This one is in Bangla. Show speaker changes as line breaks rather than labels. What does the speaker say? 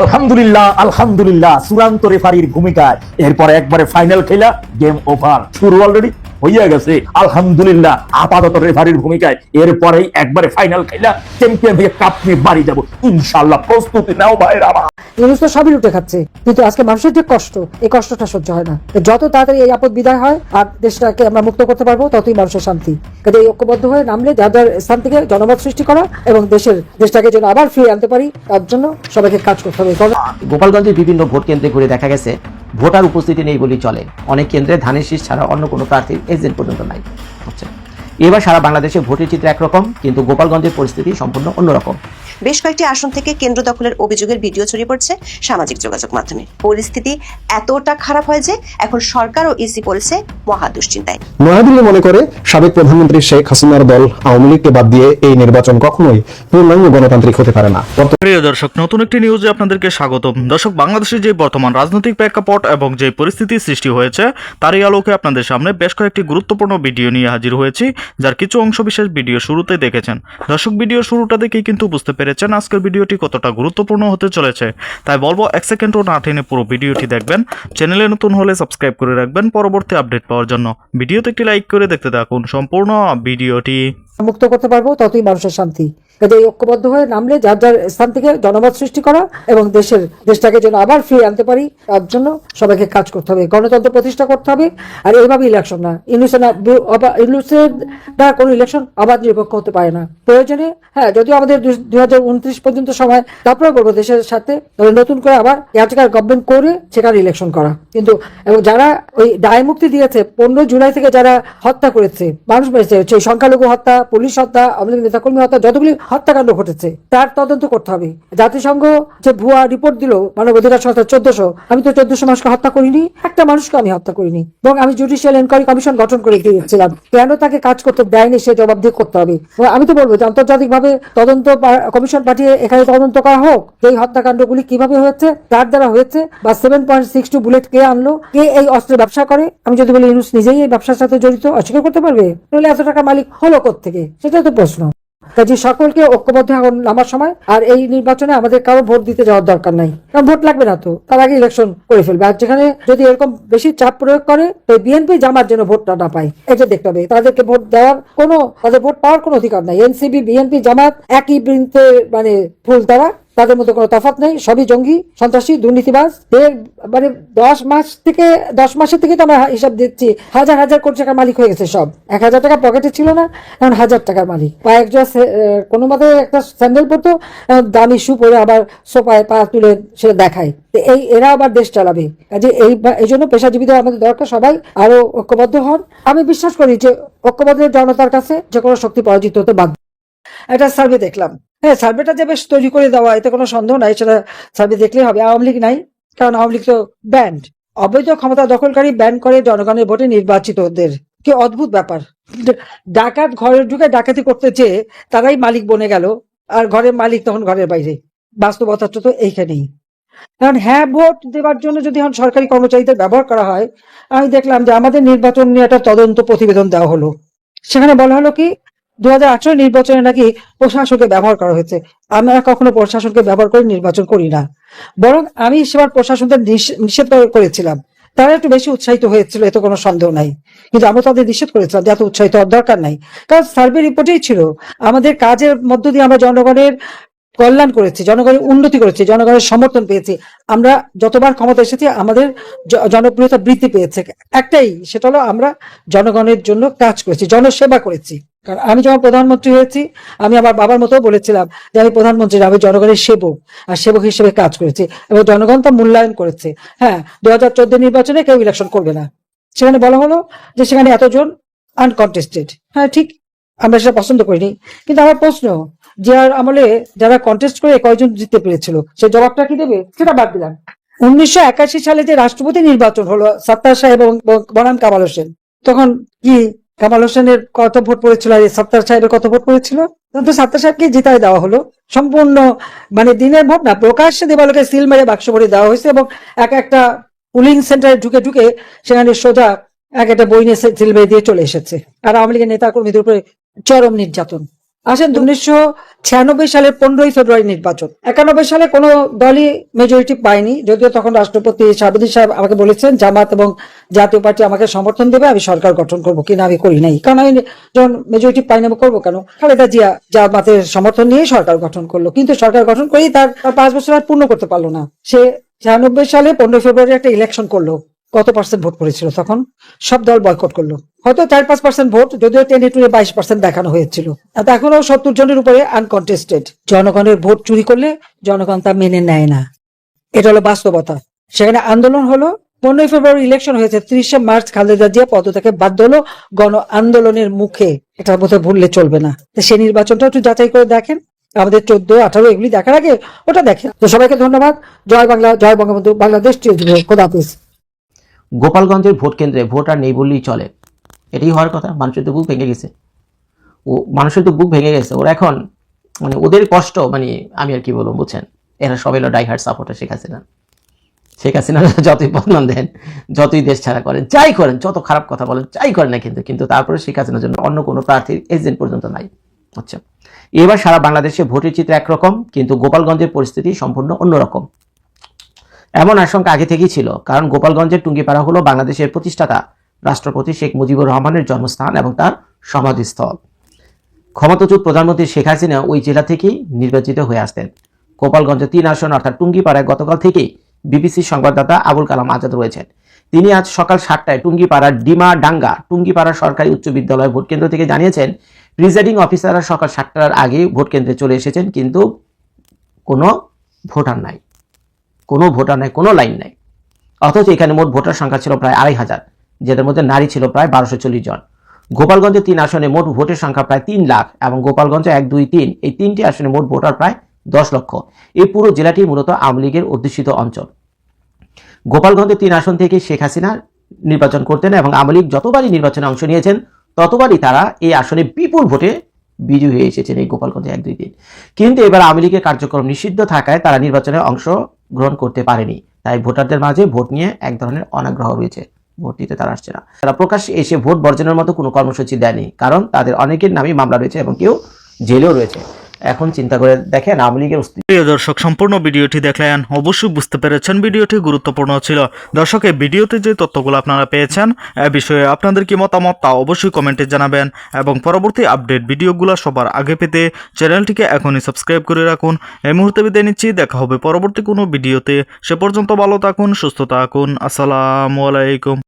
আলহামদুলিল্লাহ আলহামদুলিল্লাহ, চূড়ান্ত রেফারির ভূমিকায়। এরপরে একবারে ফাইনাল খেলা গেম ওভার শুরু অলরেডি হইয়া গেছে। আলহামদুলিল্লাহ, আপাতত রেফারির ভূমিকায়। এরপরেই একবারে ফাইনাল খেলা চ্যাম্পিয়ন হয়ে কাপ নিয়ে বাড়ি যাব। ইনশাল্লাহ প্রস্তুতি নাও ভাইয়ের আমার।
ইউনুস তো সবই লুটে খাচ্ছে। কিন্তু আজকে মানুষের যে কষ্ট, এই কষ্টটা সহ্য হয় না। যত তাড়াতাড়ি এই আপদ বিদায় হয় আর দেশটাকে আমরা মুক্ত করতে পারব, ততই মানুষের শান্তি। কাজে এই ঐক্যবদ্ধ হয়ে নামলে যার যার স্থান থেকে জনমত সৃষ্টি করা এবং দেশের, দেশটাকে যেন আবার ফিরে আনতে পারি, তার জন্য সবাইকে কাজ করতে হবে।
গোপালগঞ্জের বিভিন্ন ভোট কেন্দ্রে ঘুরে দেখা গেছে, ভোটার উপস্থিতি নেই বলেই চলে। অনেক কেন্দ্রে ধানের শীষ ছাড়া অন্য কোনো প্রার্থীর এজেন্ট পর্যন্ত নাই। এবার সারা বাংলাদেশে ভোটের চিত্র একরকম, কিন্তু গোপালগঞ্জের পরিস্থিতি সম্পূর্ণ অন্যরকম।
বেশ কয়েকটি আসন থেকে কেন্দ্র দখলের অভিযোগের ভিডিও ছড়িয়ে পড়ছে সামাজিক যোগাযোগ মাধ্যমে। পরিস্থিতি এতটা খারাপ হয় যে এখন সরকার ও ইসি পড়েছে মহা দুশ্চিন্তায়।
নয়াদিল্লি মনে করে সাবেক প্রধানমন্ত্রী শেখ হাসিনার দল আওয়ামী লীগকে বাদ দিয়ে এই নির্বাচন কখনোই পূর্ণাঙ্গ গণতান্ত্রিক হতে পারে না।
প্রিয় দর্শক নতুন একটি নিউজে আপনাদেরকে স্বাগতম। দর্শক বাংলাদেশের যে বর্তমান রাজনৈতিক প্রেক্ষাপট এবং যে পরিস্থিতি সৃষ্টি হয়েছে তারই আলোকে আপনাদের সামনে বেশ কয়েকটি গুরুত্বপূর্ণ ভিডিও নিয়ে হাজির হয়েছি যার কিছু অংশ বিশেষ ভিডিও শুরুতে দেখেছেন। দর্শক ভিডিও শুরুটা দেখেই কিন্তু বুঝতে পেরেছেন। আজকের ভিডিওটি কতটা গুরুত্বপূর্ণ হতে চলেছে, তাই বলব এক সেকেন্ডও না টেনে পুরো ভিডিওটি দেখবেন। চ্যানেলে নতুন হলে সাবস্ক্রাইব করে রাখবেন পরবর্তী আপডেট পাওয়ার জন্য। ভিডিওতে একটি লাইক করে দেখতে থাকুন। সম্পূর্ণ ভিডিওটি।
মুক্ত করতে পারব ততই মানুষের শান্তি। কাজে ঐক্যবদ্ধ হয়ে নামলে যার যার স্থান থেকে জনমত সৃষ্টি করা এবং দেশের, দেশটাকে যেন আবার ফিরে আনতে পারি, তার জন্য সবাইকে কাজ করতে হবে, গণতন্ত্র প্রতিষ্ঠা করতে হবে। আর এইভাবে ইলেকশন না। ইউনুসের না- বি- অবা- ইউনুসের দ্বারা কোনো ইলেকশন অবাধ নিরপেক্ষ হতে পারে না। প্রয়োজনে হ্যাঁ যদিও আমাদের দুই পর্যন্ত সময়, তারপরে বলব দেশের সাথে নতুন করে আবার এয়ারটেকার গভর্নমেন্ট করে সেখানে ইলেকশন করা। কিন্তু, এবং যারা ওই দায় মুক্তি দিয়েছে, পনেরো জুলাই থেকে যারা হত্যা করেছে, মানুষ মেরেছে, সেই সংখ্যালঘু হত্যা, পুলিশ হত্যা, আমাদের নেতাকর্মী হত্যা, যতগুলি হত্যাকাণ্ড ঘটেছে। তার তদন্ত করতে হবে। জাতিসংঘ যে ভুয়া রিপোর্ট দিল, মানব অধিকার সংস্থা চোদ্দশো, আমি তো চোদ্দশো মানুষকে হত্যা করিনি, একটা মানুষকে আমি হত্যা করিনি, এবং আমি জুডিশিয়াল এনকোয়ারি কমিশন গঠন করে দিয়েছিলাম। কেন তাকে কাজ করতে দেয়নি সে জবাবদিহি করতে হবে? আমি তো বলব যে আন্তর্জাতিকভাবে তদন্ত কমিশন পাঠিয়ে এখানে তদন্ত করা হোক, এই হত্যাকাণ্ডগুলি কীভাবে হয়েছে তার দ্বারা হয়েছে, বা seven point six two bullet কে আনলো, কে এই অস্ত্রের ব্যবসা করে, আমি যদি বলি ইউনুস নিজেই এই ব্যবসার সাথে জড়িত, অস্বীকার করতে পারবে? তাহলে এত টাকা মালিক হলো থেকে সেটা তো প্রশ্ন। কাজে সকলকে ঐক্যবদ্ধ এখন নামার সময় আর এই নির্বাচনে আমাদের কারও ভোট দিতে যাওয়ার দরকার নাই। কারণ ভোট লাগবে না তো, তার আগে ইলেকশন করে ফেলবে। আর যেখানে যদি এরকম বেশি চাপ প্রয়োগ করে তো বিএনপি জামার জন্য ভোটটা না পায়। এটা দেখতে হবে, তাদেরকে ভোট দেওয়ার কোনো, তাদের ভোট পাওয়ার কোনো অধিকার নাই। এনসিবি বিএনপি, জামাত একই বৃন্তে মানে ফুল তারা তাদের মধ্যে কোনো তফাৎ নেই, সবই জঙ্গি, সন্ত্রাসী, দুর্নীতিবাজ। এর মানে দশ মাস থেকে, দশ মাসের থেকে তো আমরা হিসাব দিচ্ছি, হাজার হাজার কোটি টাকার মালিক হয়ে গেছে সব। এক হাজার টাকা পকেটে ছিল না, এখন হাজার টাকার মালিক। পা একজন কোনো মতে একটা স্যান্ডেল পরতো দামি শু পরে আবার সোফায় পা তুলে সেটা দেখায়। এই, এরা আবার দেশ চালাবে। কাজে এই এই জন্য পেশাজীবীদের আমাদের দরকার সবাই আরও ঐক্যবদ্ধ হন। আমি বিশ্বাস করি যে ঐক্যবদ্ধ জনতার কাছে যে কোনো শক্তি পরাজিত হতে বাধ্য। একটা সার্ভে দেখলাম। হ্যাঁ সার্ভেটা যে বেশ তৈরি করে দেওয়া, এতে কোনো সন্দেহ নাই, সেটা সার্ভে দেখলেই হবে। আওয়ামী লীগ নাই, কারণ আওয়ামী লীগ তো ব্যান্ড অবৈধ ক্ষমতা দখলকারী ব্যান করে জনগণের ভোটে নির্বাচিতদের কি অদ্ভুত ব্যাপার। ডাকাত ঘরে ঢুকে ডাকাতি করতে চেয়ে তারাই মালিক বনে গেল, আর ঘরের মালিক তখন ঘরের বাইরে। বাস্তবতাটা তো এইখানেই। কারণ হ্যাঁ ভোট দেওয়ার জন্য যদি এখন সরকারি কর্মচারীদের ব্যবহার করা হয়, আমি দেখলাম যে আমাদের নির্বাচন নিয়ে একটা তদন্ত প্রতিবেদন দেওয়া হলো। সেখানে বলা হলো কি দু নির্বাচনে নাকি প্রশাসনকে ব্যবহার করা হয়েছে। আমরা কখনো প্রশাসনকে ব্যবহার করে নির্বাচন করি না। বরং আমি সেবার প্রশাসনদের নিষ- নিষেধ করেছিলাম। তারা একটু বেশি উৎসাহিত হয়েছিল, এতে কোনো সন্দেহ নাই। কিন্তু আমরা তাদের নিষেধ করেছিলাম যে এত উৎসাহিত হওয়ার দরকার নাই। কারণ সার্ভে রিপোর্টেই ছিল, আমাদের কাজের মধ্য দিয়ে আমরা জনগণের কল্যাণ করেছি, জনগণের উন্নতি করেছি, জনগণের সমর্থন পেয়েছি। আমরা যতবার ক্ষমতা এসেছি, আমাদের জনপ্রিয়তা বৃদ্ধি পেয়েছে। একটাই, সেটা হলো আমরা জনগণের জন্য কাজ করেছি, জনসেবা করেছি। কারণ আমি যখন প্রধানমন্ত্রী হয়েছি, আমি আমার বাবার মতো বলেছিলাম যে, আমি প্রধানমন্ত্রী আমি জনগণের সেবক, আর সেবক হিসেবে কাজ করেছি। এবং জনগণ তা মূল্যায়ন করেছে। হ্যাঁ দু হাজার চোদ্দ নির্বাচনে কেউ ইলেকশন করবে না। সেখানে বলা হলো যে, সেখানে এতজন আনকন্টেস্টেড হ্যাঁ ঠিক আমরা সেটা পছন্দ করিনি। কিন্তু আমার প্রশ্ন, যে আর আমলে যারা কন্টেস্ট করে কয়জন জিততে পেরেছিল, সে জবাবটা কি দেবে? সেটা বাদ দিলাম। উনিশশো একাশি সালে যে রাষ্ট্রপতি নির্বাচন হলো, সত্তার সাহেব এবং বনাম কামাল হোসেন, তখন কি কামাল হোসেনের কত ভোট পড়েছিল আর সত্তার সাহেবের কত ভোট পড়েছিল? তখন তো সত্তার সাহেবকে জিতায় দেওয়া হলো। সম্পূর্ণ মানে দিনের ভোট না, প্রকাশ্যে দেবালোকে সিল মেরে বাক্স ভরে দেওয়া হয়েছে এবং এক একটা পুলিং সেন্টারে ঢুকে ঢুকে সেখানে সোজা এক একটা বই নিয়ে সিল মেরে দিয়ে চলে এসেছে। আর আওয়ামী লীগের নেতা কর্মীদের উপরে চরম নির্যাতন। আসেন উনিশশো ছিয়ানব্বই সালের পনেরোই ফেব্রুয়ারি নির্বাচন। একানব্বই সালে কোনো দলই মেজরিটি পায়নি যদিও তখন রাষ্ট্রপতি সাবেদি সাহেব আমাকে বলেছেন জামাত এবং জাতীয় পার্টি আমাকে সমর্থন দেবে আমি সরকার গঠন করব কিনা আমি করি নাই। কারণ আমি যখন মেজরিটি পাই না আমি করব কেন? খালেদা জিয়া জামাতের সমর্থন নিয়ে সরকার গঠন করল কিন্তু সরকার গঠন করেই তার পাঁচ বছর আর পূর্ণ করতে পারল না। সে ছিয়ানব্বই সালে পনেরোই ফেব্রুয়ারি একটা ইলেকশন করল কত পার্সেন্ট ভোট করেছিল তখন? সব দল বয়কট করল। হয়তো চার পাঁচ পার্সেন্ট ভোট যদিও টেনে টুনে বাইশ পার্সেন্ট দেখানো হয়েছিল। এখনও সত্তর জনের উপরে আনকন্টেস্টেড জনগণের ভোট চুরি করলে জনগণ তা মেনে নেয় না। এটা হলো বাস্তবতা। সেখানে আন্দোলন হলো, পনেরোই ফেব্রুয়ারি ইলেকশন হয়েছে, ত্রিশে মার্চ খালেদা জিয়া পদ থেকে বাধ্য হলো গণ আন্দোলনের মুখে। এটা বোধহয় ভুললে চলবে না। সেই নির্বাচনটা একটু যাচাই করে দেখেন। আমাদের চোদ্দ, আঠারো এগুলি দেখার আগে ওটা দেখেন। তো সবাইকে ধন্যবাদ। জয় বাংলা, জয় বঙ্গবন্ধু, বাংলাদেশ খোদা
গোপালগঞ্জের ভোট কেন্দ্রে ভোট আর নেই বললেই চলে। এটাই হওয়ার কথা। মানুষের তো বুক ভেঙে গেছে। ও, মানুষের তো বুক ভেঙে গেছে। ওরা এখন মানে ওদের কষ্ট মানে আমি আর কি বলব, বুঝছেন? এরা সবাই হলো ডাইহার্ড সাপোর্টার শেখ হাসিনা। শেখ হাসিনা যতই বদনাম দেন, যতই দেশ ছাড়া করেন, যাই করেন, যত খারাপ কথা বলেন, যাই করেন না কিন্তু কিন্তু তারপরে শেখ হাসিনার জন্য অন্য কোনো প্রার্থীর এজেন্ট পর্যন্ত নাই আচ্ছা এবার সারা বাংলাদেশে ভোটের চিত্র একরকম, কিন্তু গোপালগঞ্জের পরিস্থিতি সম্পূর্ণ অন্যরকম। এমন আশঙ্কা আগে থেকেই ছিল, কারণ গোপালগঞ্জের টুঙ্গিপাড়া হলো বাংলাদেশের প্রতিষ্ঠাতা রাষ্ট্রপতি শেখ মুজিবুর রহমানের জন্মস্থান এবং তার সমাধিস্থল। ক্ষমতাচ্যুত প্রধানমন্ত্রী শেখ হাসিনা ওই জেলা থেকেই নির্বাচিত হয়ে আসতেন। গোপালগঞ্জে তিন আসন অর্থাৎ টুঙ্গিপাড়ায় গতকাল থেকেই বিবিসির সংবাদদাতা আবুল কালাম আজাদ রয়েছেন। তিনি আজ সকাল সাতটায় টুঙ্গিপাড়ার ডিমা ডাঙ্গা টুঙ্গিপাড়া সরকারি উচ্চ বিদ্যালয় ভোট কেন্দ্র থেকে জানিয়েছেন, প্রিজাইডিং অফিসাররা সকাল সাতটার আগে ভোট কেন্দ্রে চলে এসেছেন, কিন্তু কোনো ভোটার নাই। কোনো ভোটার নাই, কোনো লাইন নাই। অথচ এখানে মোট ভোটার সংখ্যা ছিল প্রায় আড়াই হাজার। যেটার মধ্যে নারী ছিল প্রায় বারোশো চল্লিশ জন। গোপালগঞ্জে তিন আসনে মোট ভোটের সংখ্যা প্রায় তিন লাখ এবং গোপালগঞ্জে এক, দুই, তিন, এই তিনটি আসনে মোট ভোটার প্রায় দশ লক্ষ। এই পুরো জেলাটি মূলত আওয়ামী লীগের অধ্যুষিত অঞ্চল। গোপালগঞ্জে তিন আসন থেকে শেখ হাসিনা নির্বাচন করতেন এবং আওয়ামী লীগ যতবারই নির্বাচনে অংশ নিয়েছেন, ততবারই তারা এই আসনে বিপুল ভোটে বিজয়ী হয়ে এসেছেন এই গোপালগঞ্জে এক, দুই দিন কিন্তু এবার আওয়ামী লীগের কার্যক্রম নিষিদ্ধ থাকায় তারা নির্বাচনে অংশ গ্রহণ করতে পারেনি। তাই ভোটারদের মাঝে ভোট নিয়ে এক ধরনের অনাগ্রহ রয়েছে। ভোট দিতে তারা আসছে না। তারা প্রকাশ্যে এসে ভোট বর্জনের মতো কোনো কর্মসূচি দেয়নি, কারণ তাদের অনেকের নামই মামলা রয়েছে এবং কেউ জেলেও রয়েছে। এখন চিন্তা করে দেখেন আওয়ামী লীগের
প্রিয় দর্শক, সম্পূর্ণ ভিডিওটি দেখলেন অবশ্যই বুঝতে পেরেছেন ভিডিওটি গুরুত্বপূর্ণ ছিল। দর্শক, এই ভিডিওতে যে তথ্যগুলো আপনারা পেয়েছেন, এ বিষয়ে আপনাদের কি মতামত তা অবশ্যই কমেন্টে জানাবেন এবং পরবর্তী আপডেট ভিডিওগুলো সবার আগে পেতে চ্যানেলটিকে এখনই সাবস্ক্রাইব করে রাখুন। এই মুহূর্তে বিদায় নিচ্ছি, দেখা হবে পরবর্তী কোনো ভিডিওতে। সে পর্যন্ত ভালো থাকুন, সুস্থ থাকুন। আসসালামু আলাইকুম।